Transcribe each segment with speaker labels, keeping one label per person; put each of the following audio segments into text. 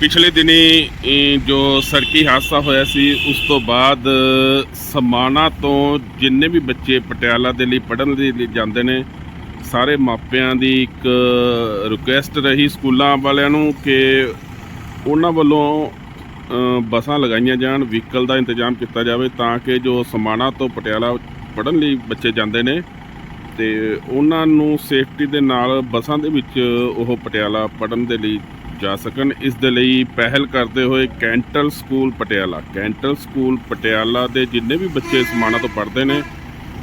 Speaker 1: ਪਿਛਲੇ ਦਿਨੀ ਜੋ ਸੜਕੀ ਹਾਦਸਾ ਹੋਇਆ ਸੀ, ਉਸ ਤੋਂ ਬਾਅਦ, ਸਮਾਣਾ ਤੋਂ ਜਿੰਨੇ ਵੀ ਬੱਚੇ ਪਟਿਆਲਾ ਦੇ ਲਈ ਪੜ੍ਹਨ ਦੇ ਲਈ ਜਾਂਦੇ ਨੇ, ਸਾਰੇ ਮਾਪਿਆਂ ਦੀ ਇੱਕ ਰਿਕੁਐਸਟ ਰਹੀ ਸਕੂਲਾਂ ਵਾਲਿਆਂ ਨੂੰ ਕਿ ਉਹਨਾਂ ਵੱਲੋਂ ਬੱਸਾਂ ਲਗਾਈਆਂ ਜਾਣ ਵਹੀਕਲ ਦਾ ਇੰਤਜ਼ਾਮ ਕੀਤਾ ਜਾਵੇ ਤਾਂ ਕਿ ਜੋ ਸਮਾਣਾ ਤੋਂ ਪਟਿਆਲਾ ਪੜ੍ਹਨ ਲਈ ਬੱਚੇ ਜਾਂਦੇ ਨੇ, ਤੇ ਉਹਨਾਂ ਨੂੰ ਸੇਫਟੀ ਦੇ ਨਾਲ ਬੱਸਾਂ ਦੇ ਵਿੱਚ ਉਹ ਪਟਿਆਲਾ ਪੜ੍ਹਨ ਦੇ ਲਈ ਜਾ ਸਕਣ। ਇਸ ਦੇ ਲਈ ਪਹਿਲ ਕਰਦੇ ਹੋਏ ਕੈਂਟਲ ਸਕੂਲ ਪਟਿਆਲਾ, ਕੈਂਟਲ ਸਕੂਲ ਪਟਿਆਲਾ ਦੇ ਜਿੰਨੇ ਵੀ ਬੱਚੇ ਸਮਾਣਾ ਤੋਂ ਪੜ੍ਹਦੇ ਨੇ,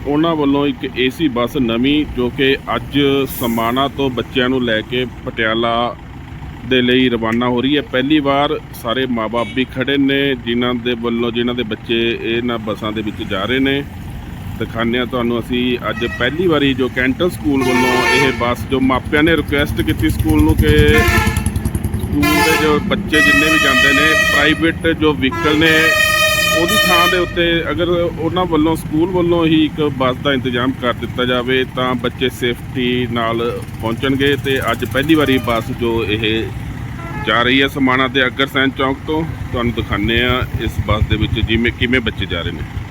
Speaker 1: ਉਹਨਾਂ ਵੱਲੋਂ ਇੱਕ ਏਸੀ ਬੱਸ ਨਵੀਂ ਜੋ ਕਿ ਅੱਜ ਸਮਾਣਾ ਤੋਂ ਬੱਚਿਆਂ ਨੂੰ ਲੈ ਕੇ ਪਟਿਆਲਾ ਦੇ ਲਈ ਰਵਾਨਾ ਹੋ ਰਹੀ ਹੈ। ਪਹਿਲੀ ਵਾਰ ਸਾਰੇ ਮਾਪੇ ਵੀ ਖੜੇ ਨੇ, ਜਿਨ੍ਹਾਂ ਦੇ ਵੱਲੋਂ ਜਿਨ੍ਹਾਂ ਦੇ ਬੱਚੇ ਇਹਨਾਂ ਬੱਸਾਂ ਦੇ ਵਿੱਚ ਜਾ ਰਹੇ ਨੇ। ਦਿਖਾਉਂਦੇ ਹਾਂ ਤੁਹਾਨੂੰ ਅਸੀਂ ਅੱਜ ਪਹਿਲੀ ਵਾਰੀ ਜੋ ਕੈਂਟਲ ਸਕੂਲ ਵੱਲੋਂ ਇਹ ਬੱਸ ਜੋ ਮਾਪਿਆਂ ਨੇ ਰਿਕੁਐਸਟ ਕੀਤੀ ਸਕੂਲ ਨੂੰ ਕਿ ਸਕੂਲ ਦੇ ਜੋ ਬੱਚੇ ਜਿੰਨੇ ਵੀ ਜਾਂਦੇ ਨੇ ਪ੍ਰਾਈਵੇਟ ਜੋ ਵਹੀਕਲ ਨੇ ਉਹਦੀ ਥਾਂ ਦੇ ਉੱਤੇ ਅਗਰ ਉਹਨਾਂ ਵੱਲੋਂ ਸਕੂਲ ਵੱਲੋਂ ਹੀ ਇੱਕ ਬੱਸ ਦਾ ਇੰਤਜ਼ਾਮ ਕਰ ਦਿੱਤਾ ਜਾਵੇ ਤਾਂ ਬੱਚੇ ਸੇਫਟੀ ਨਾਲ ਪਹੁੰਚਣਗੇ ਤੇ ਅੱਜ ਪਹਿਲੀ ਵਾਰੀ ਬੱਸ ਜੋ ਇਹ ਜਾ ਰਹੀ ਹੈ ਸਮਾਣਾ ਦੇ ਅਗਰਸੈਨ ਚੌਕ ਤੋਂ ਤੁਹਾਨੂੰ ਦਿਖਾਉਂਦੇ ਆ ਇਸ ਬੱਸ ਦੇ ਵਿੱਚ ਜਿਵੇਂ ਕਿਵੇਂ ਬੱਚੇ ਜਾ ਰਹੇ ਨੇ।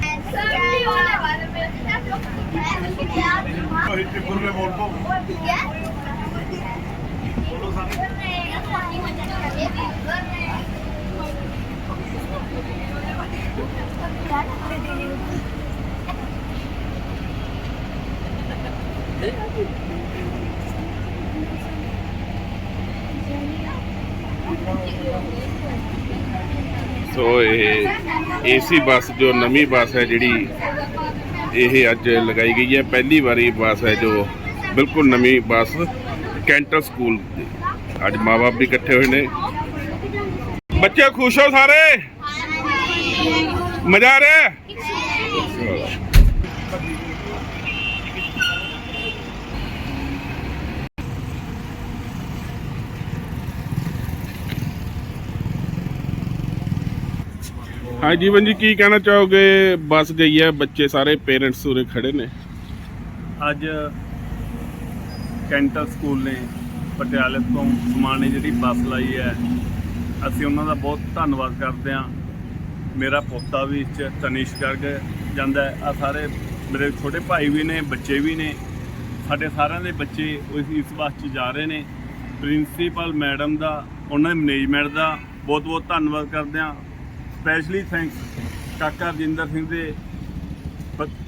Speaker 1: ਸੋ ਇਹ ਏਸੀ ਬੱਸ ਜੋ ਨਵੀਂ ਬੱਸ ਹੈ ਜਿਹੜੀ ਇਹ ਅੱਜ ਲਗਾਈ ਗਈ ਹੈ। ਪਹਿਲੀ ਵਾਰੀ ਬੱਸ ਹੈ ਜੋ ਬਿਲਕੁਲ ਨਵੀਂ ਬੱਸ ਕੈਂਟਰ ਸਕੂਲ ਦੀ। ਅੱਜ ਮਾਪੇ ਵੀ ਇਕੱਠੇ ਹੋਏ ਨੇ। ਬੱਚੇ ਖੁਸ਼ ਹੋ ਸਾਰੇ? ਮਜ਼ਾ ਆ ਰਿਹਾ? ਹਾਂ ਜੀਵਨ ਜੀ, ਕੀ ਕਹਿਣਾ ਚਾਹੋਗੇ? ਬੱਸ ਗਈ ਹੈ, ਬੱਚੇ ਸਾਰੇ ਪੇਰੈਂਟਸ ਉਰੇ ਖੜੇ ਨੇ।
Speaker 2: ਅੱਜ ਕੈਂਟਲ ਸਕੂਲ ਨੇ ਪਟਿਆਲੇ ਤੋਂ ਸਮਾਣੇ ਜਿਹੜੀ ਬੱਸ ਲਾਈ ਹੈ, ਅਸੀਂ ਉਹਨਾਂ ਦਾ ਬਹੁਤ ਧੰਨਵਾਦ ਕਰਦੇ ਹਾਂ। ਮੇਰਾ ਪੋਤਾ ਵੀ ਇਸ 'ਚ ਤਨਿਸ਼ ਕਰਕੇ ਜਾਂਦਾ ਆ ਸਾਰੇ ਮੇਰੇ ਛੋਟੇ ਭਾਈ ਵੀ ਨੇ, ਬੱਚੇ ਵੀ ਨੇ। ਸਾਡੇ ਸਾਰਿਆਂ ਦੇ ਬੱਚੇ ਇਸ ਬੱਸ 'ਚ ਜਾ ਰਹੇ ਨੇ। ਪ੍ਰਿੰਸੀਪਲ ਮੈਡਮ ਦਾ, ਉਹਨਾਂ ਦੇ ਮੈਨੇਜਮੈਂਟ ਦਾ ਬਹੁਤ ਬਹੁਤ ਧੰਨਵਾਦ ਕਰਦੇ ਹਾਂ। ਸਪੈਸ਼ਲੀ ਥੈਂਕਸ ਕਾਕਾ ਰਜਿੰਦਰ ਸਿੰਘ ਦੇ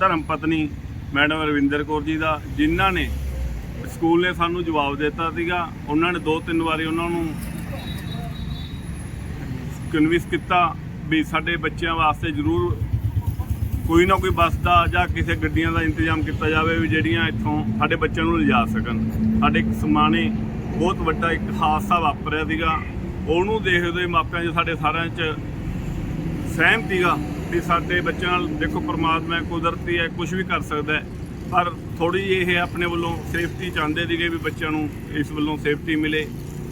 Speaker 2: ਧਰਮ ਪਤਨੀ ਮੈਡਮ ਰਵਿੰਦਰ ਕੌਰ ਜੀ ਦਾ, ਜਿਨ੍ਹਾਂ ਨੇ ਸਕੂਲ ਨੇ ਸਾਨੂੰ ਜਵਾਬ ਦਿੱਤਾ ਸੀਗਾ। ਉਹਨਾਂ ਨੇ ਦੋ ਤਿੰਨ ਵਾਰੀ ਉਹਨਾਂ ਨੂੰ ਕਨਵਿੰਸ ਕੀਤਾ ਵੀ ਸਾਡੇ ਬੱਚਿਆਂ ਵਾਸਤੇ ਜ਼ਰੂਰ ਕੋਈ ਨਾ ਕੋਈ ਬੱਸ ਦਾ ਜਾਂ ਕਿਸੇ ਗੱਡੀਆਂ ਦਾ ਇੰਤਜ਼ਾਮ ਕੀਤਾ ਜਾਵੇ ਵੀ ਜਿਹੜੀਆਂ ਇੱਥੋਂ ਸਾਡੇ ਬੱਚਿਆਂ ਨੂੰ ਲਿਜਾ ਸਕਣ। ਸਾਡੇ ਇੱਕ ਸਮਾਣੇ ਬਹੁਤ ਵੱਡਾ ਇੱਕ ਹਾਦਸਾ ਵਾਪਰਿਆ ਸੀਗਾ। ਉਹਨੂੰ ਦੇਖਦੇ ਹੋਏ ਮਾਪਿਆਂ 'ਚ ਸਾਡੇ ਸਾਰਿਆਂ 'ਚ ਸਹਿਮ ਸੀਗਾ ਵੀ ਸਾਡੇ ਬੱਚਿਆਂ ਨਾਲ ਦੇਖੋ ਪਰਮਾਤਮਾ ਹੈ, ਕੁਦਰਤੀ ਹੈ ਕੁਝ ਵੀ ਕਰ ਸਕਦਾ ਹੈ। ਪਰ ਥੋੜੀ ਜਿਹੀ ਇਹ ਆਪਣੇ ਵੱਲੋਂ ਸੇਫਟੀ ਚਾਹੁੰਦੇ ਸੀਗੇ ਵੀ ਬੱਚਿਆਂ ਨੂੰ ਇਸ ਵੱਲੋਂ ਸੇਫਟੀ ਮਿਲੇ।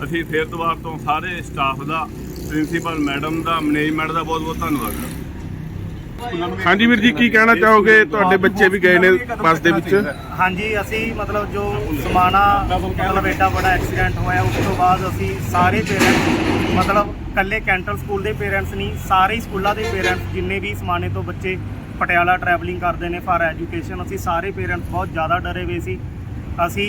Speaker 2: ਅਸੀਂ ਫੇਰ ਦੁਬਾਰਾ ਤੋਂ ਸਾਰੇ ਸਟਾਫ ਦਾ ਪ੍ਰਿੰਸੀਪਲ ਮੈਡਮ ਦਾ ਮੈਨੇਜਮੈਂਟ ਦਾ ਬਹੁਤ ਬਹੁਤ ਧੰਨਵਾਦ ਕਰਦੇ।
Speaker 1: ਹਾਂਜੀ ਵੀਰ ਜੀ ਕੀ ਕਹਿਣਾ ਚਾਹੋਗੇ? ਤੁਹਾਡੇ ਬੱਚੇ ਵੀ ਗਏ ਨੇ ਬੱਸ ਦੇ ਵਿੱਚ।
Speaker 3: ਹਾਂਜੀ ਅਸੀਂ ਮਤਲਬ ਜੋ ਸਮਾਣਾ ਮਤਲਬ ਐਡਾ ਬੜਾ ਐਕਸੀਡੈਂਟ ਹੋਇਆ ਉਸ ਤੋਂ ਬਾਅਦ ਅਸੀਂ ਸਾਰੇ ਪੇਰੈਂਟਸ ਮਤਲਬ ਕੱਲੇ ਕੈਂਟਲ ਸਕੂਲ ਦੇ ਪੇਰੈਂਟਸ ਨਹੀਂ ਸਾਰੇ ਸਕੂਲਾਂ ਦੇ ਪੇਰੈਂਟਸ ਜਿੰਨੇ ਵੀ ਸਮਾਣੇ ਤੋਂ ਬੱਚੇ ਪਟਿਆਲਾ ਟਰੈਵਲਿੰਗ ਕਰਦੇ ਨੇ ਫਾਰ ਐਜੂਕੇਸ਼ਨ ਅਸੀਂ ਸਾਰੇ ਪੇਰੈਂਟਸ ਬਹੁਤ ਜ਼ਿਆਦਾ ਡਰੇ ਹੋਏ ਸੀ। ਅਸੀਂ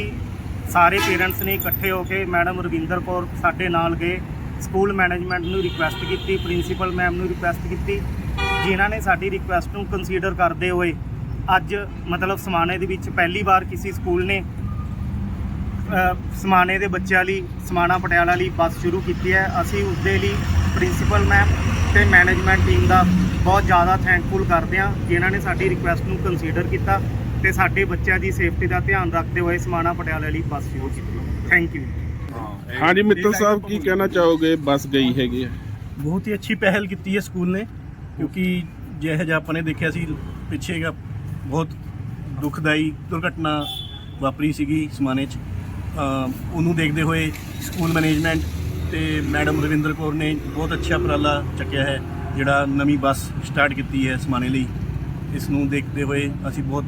Speaker 3: ਸਾਰੇ ਪੇਰੈਂਟਸ ਨੇ ਇਕੱਠੇ ਹੋ ਕੇ ਮੈਡਮ ਰਵਿੰਦਰ ਕੌਰ ਸਾਡੇ ਨਾਲ ਗਏ। ਸਕੂਲ ਮੈਨੇਜਮੈਂਟ ਨੂੰ ਰਿਕੁਐਸਟ ਕੀਤੀ ਪ੍ਰਿੰਸੀਪਲ ਮੈਮ ਨੂੰ ਰਿਕੁਐਸਟ ਕੀਤੀ। ਜਿਨ੍ਹਾਂ ਨੇ ਸਾਡੀ ਰਿਕੁਐਸਟ ਨੂੰ ਕੰਸੀਡਰ ਕਰਦੇ ਹੋਏ ਅੱਜ ਮਤਲਬ ਸਮਾਣੇ ਦੇ ਵਿੱਚ ਪਹਿਲੀ ਵਾਰ ਕਿਸੇ ਸਕੂਲ ਨੇ ਸਮਾਣੇ ਦੇ ਬੱਚਿਆਂ ਲਈ, ਸਮਾਣਾ ਪਟਿਆਲਾ ਲਈ ਬੱਸ ਸ਼ੁਰੂ ਕੀਤੀ ਹੈ। ਅਸੀਂ ਉਸ ਦੇ ਲਈ ਪ੍ਰਿੰਸੀਪਲ ਮੈਮ ਤੇ ਮੈਨੇਜਮੈਂਟ ਟੀਮ ਦਾ ਬਹੁਤ ਜ਼ਿਆਦਾ ਥੈਂਕਫੁਲ ਕਰਦੇ ਹਾਂ ਜਿਨ੍ਹਾਂ ਨੇ ਸਾਡੀ ਰਿਕੁਐਸਟ ਨੂੰ ਕੰਸੀਡਰ ਕੀਤਾ ਤੇ ਸਾਡੇ ਬੱਚਿਆਂ ਦੀ ਸੇਫਟੀ ਦਾ ਧਿਆਨ ਰੱਖਦੇ ਹੋਏ ਸਮਾਣਾ ਪਟਿਆਲਾ ਲਈ ਬੱਸ ਸ਼ੁਰੂ ਕੀਤੀ। ਥੈਂਕ ਯੂ
Speaker 1: ਹਾਂਜੀ ਮਿੱਤਲ ਸਾਹਿਬ ਕੀ ਕਹਿਣਾ ਚਾਹੋਗੇ? ਬੱਸ ਗਈ ਹੈਗੀ ਹੈ।
Speaker 4: ਬਹੁਤ ਹੀ ਅੱਛੀ ਪਹਿਲ ਕੀਤੀ ਹੈ ਸਕੂਲ ਨੇ ਕਿਉਂਕਿ ਜਿਹੋ ਜਿਹਾ ਆਪਾਂ ਨੇ ਦੇਖਿਆ ਸੀ ਪਿੱਛੇ ਦਾ ਬਹੁਤ ਦੁਖਦਾਈ ਦੁਰਘਟਨਾ ਵਾਪਰੀ ਸੀਗੀ ਸਮਾਨੇ 'ਚ। ਉਹਨੂੰ ਦੇਖਦੇ ਹੋਏ ਸਕੂਲ ਮੈਨੇਜਮੈਂਟ ਤੇ ਮੈਡਮ ਰਵਿੰਦਰ ਕੌਰ ਨੇ ਬਹੁਤ ਅੱਛਾ ਉਪਰਾਲਾ ਚੱਕਿਆ ਹੈ। ਜਿਹੜਾ ਨਵੀਂ ਬੱਸ ਸਟਾਰਟ ਕੀਤੀ ਹੈ ਸਮਾਨੇ ਲਈ ਇਸ ਨੂੰ ਦੇਖਦੇ ਹੋਏ ਅਸੀਂ ਬਹੁਤ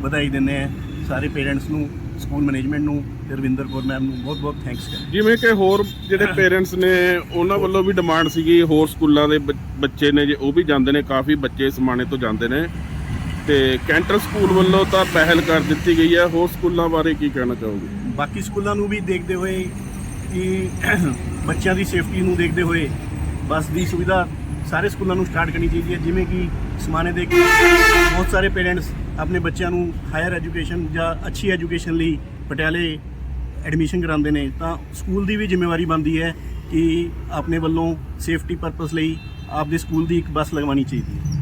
Speaker 4: ਵਧਾਈ ਦਿੰਦੇ ਹਾਂ ਸਾਰੇ ਪੇਰੈਂਟਸ ਨੂੰ ਸਕੂਲ ਮੈਨੇਜਮੈਂਟ ਨੂੰ ਤੇ ਰਵਿੰਦਰ ਕੌਰ ਮੈਮ ਨੂੰ ਬਹੁਤ ਬਹੁਤ ਥੈਂਕਸ ਕਰ
Speaker 1: ਜਿਵੇਂ ਕਿ ਹੋਰ ਜਿਹੜੇ ਪੇਰੈਂਟਸ ਨੇ ਉਹਨਾਂ ਵੱਲੋਂ ਵੀ ਡਿਮਾਂਡ ਸੀਗੀ ਹੋਰ ਸਕੂਲਾਂ ਦੇ ਬੱਚੇ ਨੇ ਜੇ ਉਹ ਵੀ ਜਾਂਦੇ ਨੇ ਕਾਫੀ ਬੱਚੇ ਸਮਾਣੇ ਤੋਂ ਜਾਂਦੇ ਨੇ। ਤੇ ਕੈਂਟਰ ਸਕੂਲ ਵੱਲੋਂ ਤਾਂ ਪਹਿਲ ਕਰ ਦਿੱਤੀ ਗਈ ਹੈ ਹੋਰ ਸਕੂਲਾਂ ਬਾਰੇ ਕੀ ਕਹਿਣਾ ਚਾਹੋਗੇ?
Speaker 4: ਬਾਕੀ ਸਕੂਲਾਂ ਨੂੰ ਵੀ ਦੇਖਦੇ ਹੋਏ ਕਿ ਬੱਚਿਆਂ ਦੀ ਸੇਫਟੀ ਨੂੰ ਦੇਖਦੇ ਹੋਏ ਬੱਸ ਦੀ ਸੁਵਿਧਾ ਸਾਰੇ ਸਕੂਲਾਂ ਨੂੰ ਸਟਾਰਟ ਕਰਨੀ ਚਾਹੀਦੀ ਹੈ, ਜਿਵੇਂ ਕਿ ਸਮਾਨੇ ਦੇ ਬਹੁਤ ਸਾਰੇ ਪੇਰੈਂਟਸ ਆਪਣੇ ਬੱਚਿਆਂ ਨੂੰ ਹਾਇਰ ਐਜੂਕੇਸ਼ਨ ਜਾਂ ਅੱਛੀ ਐਜੂਕੇਸ਼ਨ ਲਈ ਪਟਿਆਲੇ ਐਡਮਿਸ਼ਨ ਕਰਾਉਂਦੇ ਨੇ, ਤਾਂ ਸਕੂਲ ਦੀ ਵੀ ਜ਼ਿੰਮੇਵਾਰੀ ਬਣਦੀ ਹੈ ਕਿ ਆਪਣੇ ਵੱਲੋਂ ਸੇਫਟੀ ਪਰਪਸ ਲਈ ਆਪਦੇ ਸਕੂਲ ਦੀ ਇੱਕ ਬੱਸ ਲਗਵਾਉਣੀ ਚਾਹੀਦੀ ਹੈ।